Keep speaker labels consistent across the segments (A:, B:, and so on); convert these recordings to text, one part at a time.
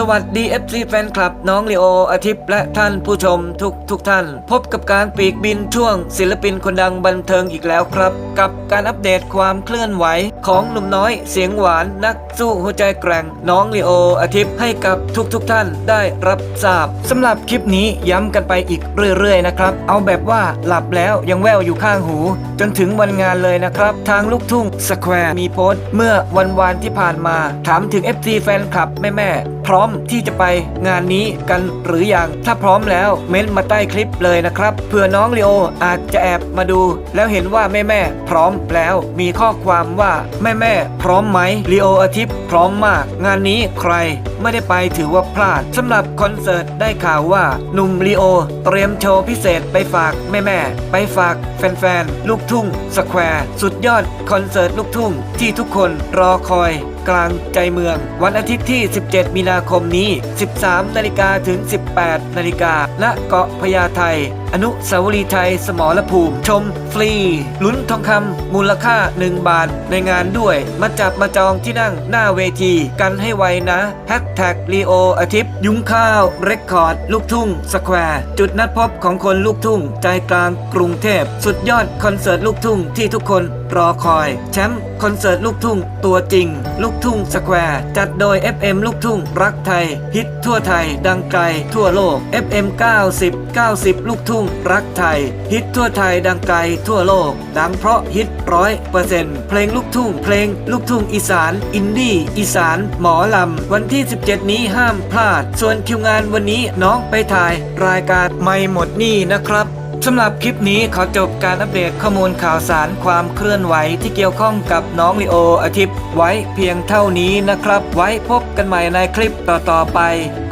A: สวัสดี FC แฟนคลับน้องลีโออาทิตย์และท่านผู้ชมทุกทุกท่าน พบกับการปีกบินช่วง ศิลปินคนดังบันเทิงอีกแล้วครับ กับการอัปเดตความเคลื่อนไหว ของหนุ่มน้อยเสียงหวานนักสู้หัวใจแกร่งน้องลีโออาทิตย์ให้กับทุกทุกท่านได้รับทราบสำหรับคลิปนี้ย้ำกันไปอีกเรื่อยๆนะครับเอาแบบว่าหลับแล้วยังแววอยู่ข้างหู จนถึงวันงานเลยนะครับ ทางลูกทุ่งสแควร์มีโพสต์เมื่อวันวานที่ผ่านมา ถามถึง FC แฟนคลับแม่ๆ พร้อมที่จะไปงานนี้กันหรือยัง ถ้าพร้อมแล้วเม้นมาใต้คลิปเลยนะครับ เผื่อน้องลีโออาจจะแอบมาดู แล้วเห็นว่าแม่ๆพร้อมแล้วมีข้อความว่าแม่ๆพร้อมไหมลีโออาทิตย์พร้อมมาก งานนี้ใครไม่ได้ไปถือว่าพลาดสำหรับคอนเสิร์ตได้ข่าวว่าหนุ่มลีโอเตรียมโชว์พิเศษไปฝากแม่ๆไปฝากแฟนๆ ลูกทุ่งสแควร์สุดยอดคอนเสิร์ตลูกทุ่งที่ทุกคนรอคอยกลางใจเมือง วันอาทิตย์ที่ 17 มีนาคมนี้ 13 นาฬิกาถึง 18 นาฬิกาณเกาะพญาไทอนุสาวรีย์ไทยสมรภูมิ ชมฟรี ลุ้นทองคำมูลค่า 1 บาทในงานด้วย มาจับมาจองที่นั่งหน้าเวที กันให้ไวนะแฮชแท็กลีโออาทิตย์ยุ้งข้าว เรคคอร์ด ลูกทุ่ง สแควร์ จุดนัดพบของคนลูกทุ่ง ใจกลางกรุงเทพ สุดยอดคอนเสิร์ตลูกทุ่งที่ทุกคนรอคอย แชมป์คอนเสิร์ตลูกทุ่ง ตัวจริง ลูกทุ่งสแควร์ จัดโดย FM ลูกทุ่ง รักไทย ฮิตทั่วไทย ดังไกลทั่วโลก FM 90 90 ลูกทุ่งรักไทย ฮิตทั่วไทยดังไกลทั่วโลก ดังเพราะฮิตร้อยเปอร์เซ็นต์เพลงลูกทุ่ง เพลงลูกทุ่งอีสาน อินดี้อีสาน หมอลำ วันที่ 17 นี้ห้ามพลาด ส่วนคิวงานวันนี้น้องไปถ่ายรายการไม่หมดนี่นะครับ สำหรับคลิปนี้ขอจบการอัปเดตข้อมูลข่าวสารความเคลื่อนไหวที่เกี่ยวข้องกับน้องลีโออาทิตย์ไว้เพียงเท่านี้นะครับ ไว้พบกันใหม่ในคลิปต่อๆไป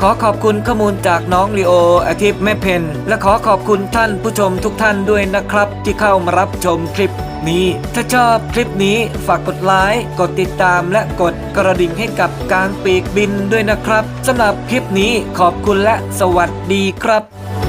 A: ขอขอบคุณข้อมูลจากน้องลีโออาทิตย์แม่เพนและขอขอบคุณท่านผู้ชมทุกท่านด้วยนะครับ ที่เข้ามารับชมคลิปนี้ถ้าชอบคลิปนี้ฝากกดไลค์กดติดตามและกดกระดิ่งให้กับการปีกบินด้วยนะครับสำหรับคลิปนี้ขอบคุณและสวัสดีครับ